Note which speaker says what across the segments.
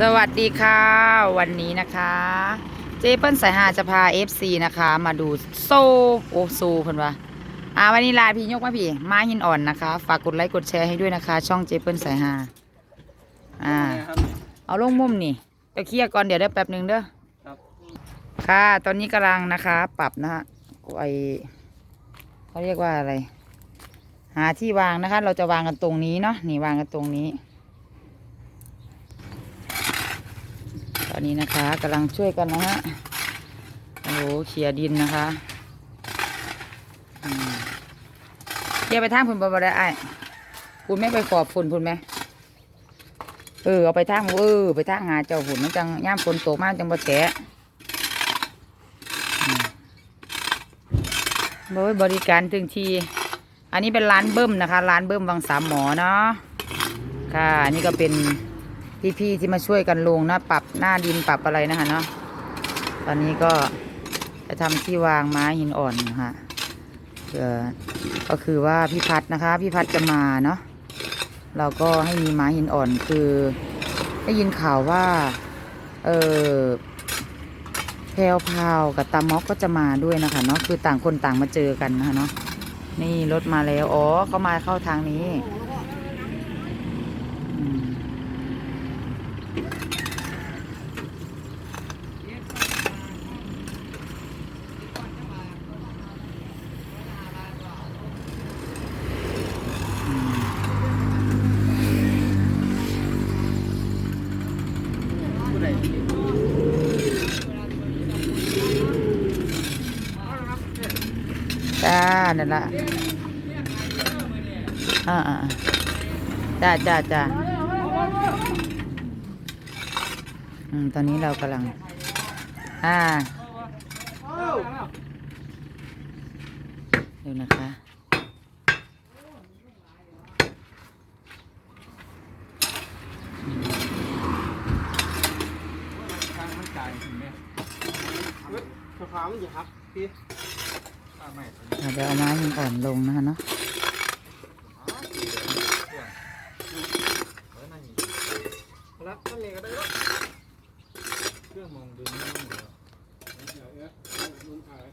Speaker 1: สวัสดีค่ะ วันนี้นะคะ เจเปิ้ลสายหาจะพา FC นะคะ มาดูโซโอโซเพิ่นว่าอ่าวันนี้ลาพี่ยกมาพี่ไม้หินอ่อนนะคะ ฝากกดไลค์กดแชร์ให้ด้วยนะคะ ช่องเจเปิ้ลสายหาอ่า เอาลงมุมนี่ไปเคลียร์ก่อนเดี๋ยวได้แป๊บหนึ่งเด้อ
Speaker 2: ครับ
Speaker 1: ค่ะ ตอนนี้กำลังนะคะ ปรับนะฮะไอเขาเรียกว่าอะไร หาที่วางนะคะ เราจะวางกันตรงนี้เนาะนี่วางกันตรงนี้ อนนี้นะคะกำลังช่วยกันนะฮะโอ้โหเขี่ยดินนะคะเขี่ยไปทางพุ่นบ่บได้ไอ้พุ่นไม่ไปขอบฝุ่นพุ่นไหมเออเอาไปทางเออไปทางหาเจ้าฝุ่นมันจังย่ามฝนตกมากจังบ่แฉะโอ้ยบริการถึงที อันนี้เป็นร้านเบิ้มนะคะ ร้านเบิ้มวังสามหมอเนาะค่ะอันนี้ก็เป็น พี่ๆที่มาช่วยกันลงนะปรับหน้าดินปรับอะไรนะคะเนาะตอนนี้ก็จะทำที่วางไม้หินอ่อนคะเพื่อก็คือว่าพี่พัดนะคะพี่พัดจะมาเนาะเราก็ให้มีไม้หินอ่อนคือได้ยินข่าวว่าเออแพลวพาวกับตามอกก็จะมาด้วยนะคะเนาะคือต่างคนต่างมาเจอกันนะคะเนาะนี่รถมาแล้วอ๋อเขามาเข้าทางนี้ นั่นละอ่าอ่าจ้าจ้าจ้าอืมตอนนี้เรากำลัง อ่าเดี๋ยวนะคะ
Speaker 2: ทางมันจ่ายถึงเนี่ย
Speaker 3: เฮ้ยสภามันจะครับพี่
Speaker 2: ถ้าไม่
Speaker 1: อ่า เดี๋ยวเอาไม้มันอ่อนลงนะคะเนาะ
Speaker 3: รับต้นนี้ก็ได้
Speaker 2: เครื่องมองดูนี่เหรอ
Speaker 3: เดี๋ยวขาย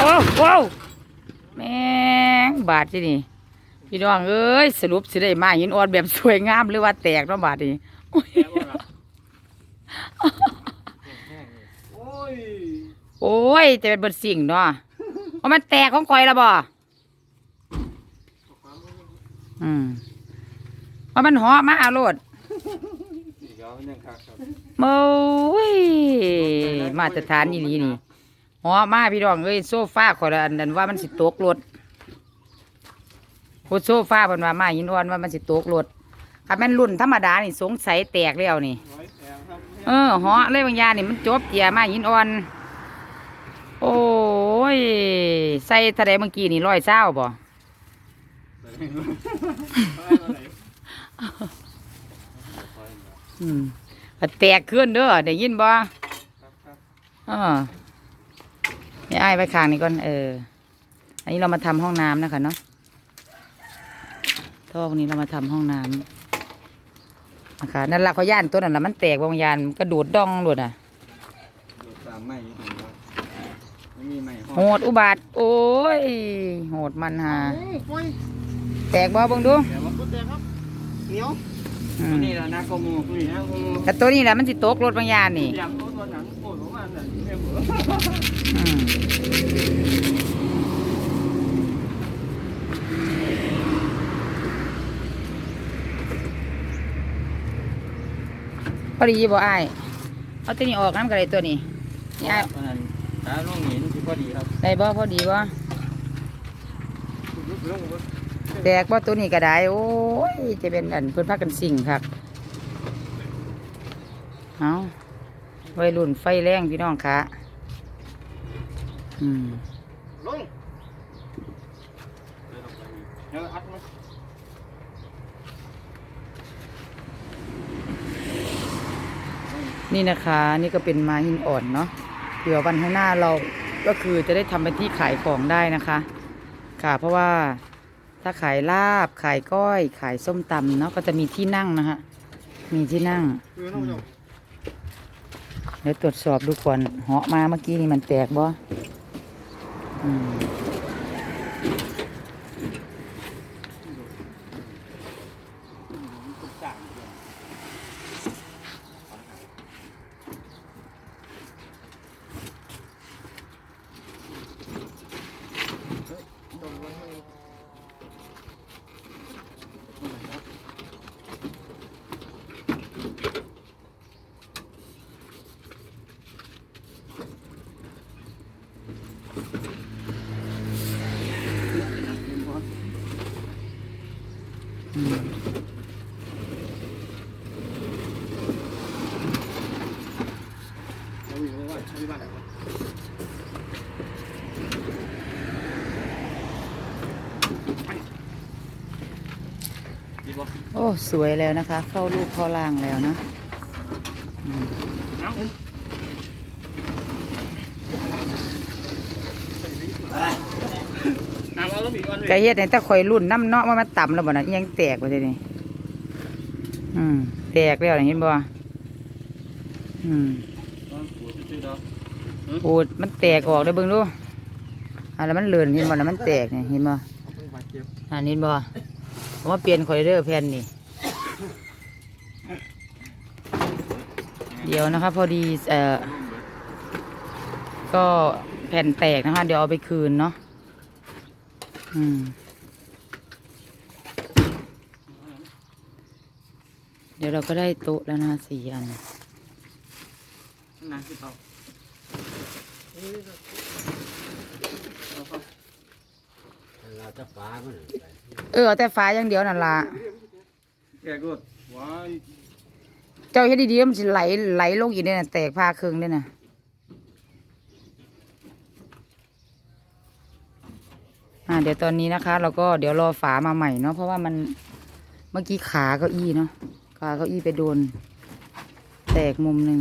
Speaker 1: โอ้โหแม่ง บาดที่นี่พี่น้องเอ้ยสรุปสิได้มาหินอ่อนแบบสวยงามหรือว่าแตกเนาะบาดนี้โอ้ย
Speaker 3: โอ้ย
Speaker 1: จะเป็นเบิดสิ่งเนาะว่ามันแตกของคอยละบ่อืมว่ามันหอมาอาโลด
Speaker 2: สีเขียวมันยังคักครับ
Speaker 1: โอ้ยมาตรฐานอีหลีนี่หอมาพี่น้องเอ้ยโซฟาขอยละอันนั้นว่ามันสิตกรถ โคโซฟาเพิ่นว่ามาหินอ่อนว่ามันสิตกรถถ้าแม่นรุ่นธรรมดานี่สงสัยแตกแล้วนี่
Speaker 3: ร้อยแสนครับ
Speaker 1: เออเหาะเลยบางอยางนี่มันจบเจียมาหินอ่อน โอ้ยใส่ทะเลเมื่อกี้นี่ร้อยเศร้าบ่อืมก็แตกขึ้นเด้อได้ยินบ่เออนี่อ้ายไว้ข้างนี้ก่อนเออ อันนี้เรามาทำห้องน้ำนะคะเนาะ ท่อพวกนี้เรามาทำห้องน้ำนะคะนั่นละเขาย่านตัวนั่นละมันแตกบางยานมันกระโดดดองหลุดอะ
Speaker 2: ดูตามไม้เห็นว่าไม่มีไม้ห้อ
Speaker 1: โหดอุบาทโอ้ยโหดมันหา
Speaker 3: โอ้ย
Speaker 1: แตกบ่เบิ่งดู
Speaker 2: เดี๋ยวว่า
Speaker 3: ตัวแตกครับเหนียว
Speaker 1: อื
Speaker 2: ตัว
Speaker 1: ม
Speaker 2: นี้แหละนะโกมูตัวนี้นะโกมู
Speaker 1: แต่ตัวนี้แหละมันสิตกรถบางยานนี่
Speaker 2: เตรียมตัวหนังโอ้ยประมาณนั้นเนี่ยเหมือ
Speaker 1: อืม พอดีบ่อ้ายเอาตัวนี้ออกน้ำกระไรตัวนี้นี่อ้าย
Speaker 2: ตอนนั้นขาลงหินคือพอดีครับ
Speaker 1: ได้บ่พอดีบ่แตกบ่ตัวนี้ก็ได้โอ้ยจะเป็นอันเพิ่นพากันสิ่งคักเอาวัยรุ่นไฟแรงพี่น้องคะอืม
Speaker 3: ลงเดี๋ยวอัดมา
Speaker 1: นี่นะคะนี่ก็เป็นไม้หินอ่อนเนาะเผื่อวันข้างหน้าเราก็คือจะได้ทำเป็นที่ขายของได้นะคะ ค่ะเพราะว่าถ้าขายลาบขายก้อย ขายส้มตำเนาะก็จะมีที่นั่งนะคะมีที่นั่ง
Speaker 3: คือน้องเจ้า
Speaker 1: เดี๋ยวตรวจสอบดูก่อนเหาะมาเมื่อกี้นี่มันแตกบ่อืมอืม
Speaker 3: เราอยู่ว่าใช้บ้านไหนวะ
Speaker 2: ดีบ่
Speaker 1: โอ้ สวยแล้วนะคะ เข้ารูปเข้าล่างแล้วนะอืม
Speaker 3: น้ำเอาแล้วมี กเลย
Speaker 1: กะเฮ็ดให้ตะข่อยรุ่นน้ำเนาะว่ามันต่ำแล้วบ่น่ะยังแตกบ่ได้นี่อืมแตกแล้วน่ะเห็นบ่อืม
Speaker 2: ปวด
Speaker 1: มันแตกออกได้เบิ่งดูอะแล้วมันเลื่อนเห็นบ่น่ะมันแตกนี่เห็นบ่
Speaker 3: อั
Speaker 1: นนี้บ่ผมว่าเปลี่ยนคอยเดอแผ่นนี่เดี๋ยวนะคะพอดีเอ่อก็แผ่นแตกนะคะ เดี๋ยวเอาไปคืนเนาะ อืม เดี๋ยวเราก็ได้โต๊ะแล้วนะสี่อัน
Speaker 2: น้ำคือเขา
Speaker 4: เราจะฟ้ามัน
Speaker 1: เออเอาแต่ฟ้าอย่างเดียวนั่นละ
Speaker 2: แกกดว้าย
Speaker 1: เจ้าเฮ็ดดีๆมันสิไหลไหลลงอีกเนี่ยนะแตกผ้าครึ่งเนี่ยนะ อ่าเดี๋ยวตอนนี้นะคะ เราก็เดี๋ยวรอฝามาใหม่เนาะเพราะว่ามันเมื่อกี้ขาเก้าอี้เนาะขาเก้าอี้ไปโดน แตกมุมหนึ่ง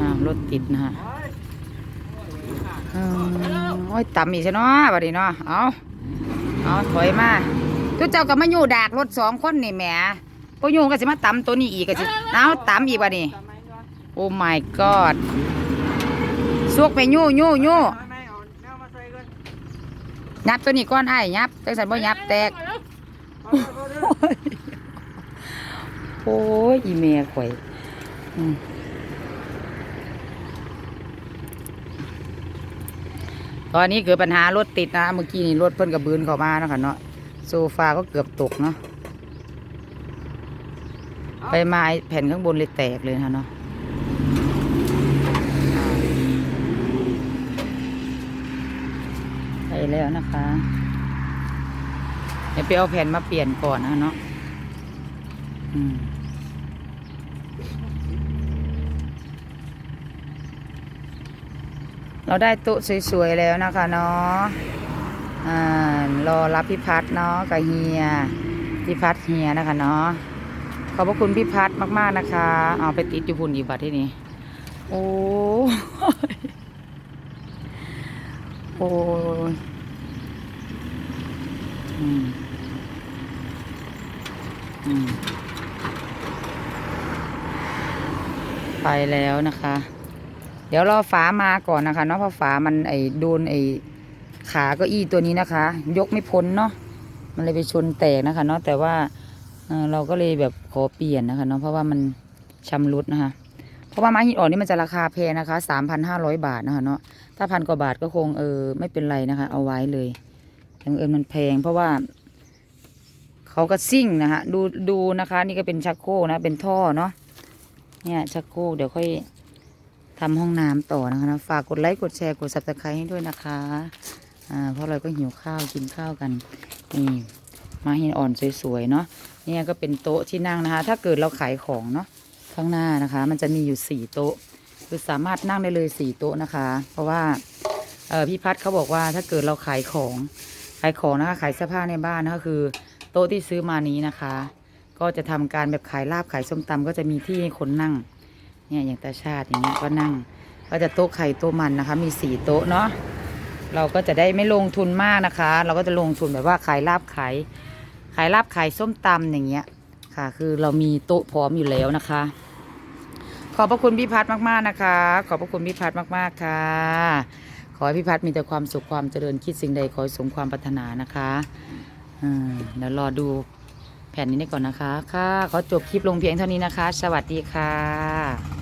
Speaker 1: อ่ารถติดนะฮะโอ้ยต่ำอีกใช่เนาะบัดนี้เนาะเอาเอาถอยมาทุกเจ้าก็มาอยู่ดากรถสองคนนี่แหม ก็อยู่ก็สิมาต่ำตัวนี้อีกก็สิเอาต่ำอีกบัดนี้โอ้ my god สวกไปยู่ยู่ยู่ยับตัวนี้ก้อนไอ้ยับจังสันบ่ยับแตก โอ้ยอีเมียข่อยตอนนี้เกิดปัญหารถติดนะ เมื่อกี้นี่รถเพิ่นกับบืนเข้ามานะคะเนาะโซฟาก็เกือบตกเนาะ ไปมาไอ้แผ่นข้างบนเลยแตกเลยนะเนาะไปแล้วนะคะเดี๋ยวไปเอาแผ่นมาเปลี่ยนก่อนนะเนาะอืมเราได้โต๊ะสวยๆแล้วนะคะเนาะรอรับพี่พัดเนาะกับเฮียพี่พัดเฮียนะคะเนาะ อบพระคุณพี่พัดมากๆนะคะ เอาไปติดอยู่พุ่นอีกบัดที่นี่โอ้โอ้ยอืมอืมไปแล้วนะคะ เดี๋ยวรอฝามาก่อนนะคะเนาะเพราะฝามันไอ้โดนไอ้ขาเก็อี้ตัวนี้นะคะ ยกไม่พ้นเนาะมันเลยไปชนแตกนะคะ เนาะแต่ว่า เราก็เลยแบบขอเปลี่ยนนะคะเนาะเพราะว่ามันชำรุดนะคะ เพราะว่าไม้หินอ่อนนี่มันจะราคาแพงนะคะสามพันห้าร้อยบาทนะคะเนาะถ้าพันกว่าบาทก็คงเออไม่เป็นไรนะคะ เอาไว้เลยแต่บังเอิญมันแพงเพราะว่าเขาก็ซิ่งนะฮะดูดูนะคะ นี่ก็เป็นชักโครกนะเป็นท่อเนาะเนี่ยชักโครกเดี๋ยวค่อยทำห้องน้ำต่อนะคะนะฝากกดไลค์กดแชร์กด subscribe ให้ด้วยนะคะอ่าเพราะเราก็หิวข้าวกินข้าวกันนี่มาหินอ่อนสวยๆเนาะ เนี่ยก็เป็นโต๊ะที่นั่งนะคะ ถ้าเกิดเราขายของเนาะข้างหน้านะคะ มันจะมีอยู่สี่โต๊ะคือสามารถนั่งได้เลยสี่โต๊ะนะคะ เพราะว่าเออพี่พัดเขาบอกว่าถ้าเกิดเราขายของขายของนะคะขายเสื้อผ้าในบ้านนะคะคือ โต๊ะที่ซื้อมานี้นะคะ ก็จะทำการแบบขายลาบขายส้มตำก็จะมีที่ให้คนนั่งเนี่ยอย่างตาชาติอย่างเงี้ยก็นั่ง ก็จะโต๊ะไข่โต๊ะมันนะคะ มีสี่โต๊ะเนาะเราก็จะได้ไม่ลงทุนมากนะคะ เราก็จะลงทุนแบบว่าขายลาบขาย ขายลาบขายส้มตำอย่างเงี้ย ค่ะ คือเรามีโต๊ะพร้อมอยู่แล้วนะคะ ขอบพระคุณพี่พัฒน์มากๆนะคะ ขอบพระคุณพี่พัฒน์มากๆค่ะ ขอให้พี่พัฒน์มีแต่ความสุขความเจริญคิดสิ่งใดขอให้สมความปรารถนานะคะอืมเดี๋ยวรอดูแผ่นนี้ได้ก่อนนะคะ ค่ะขอจบคลิปลงเพียงเท่านี้นะคะ สวัสดีค่ะ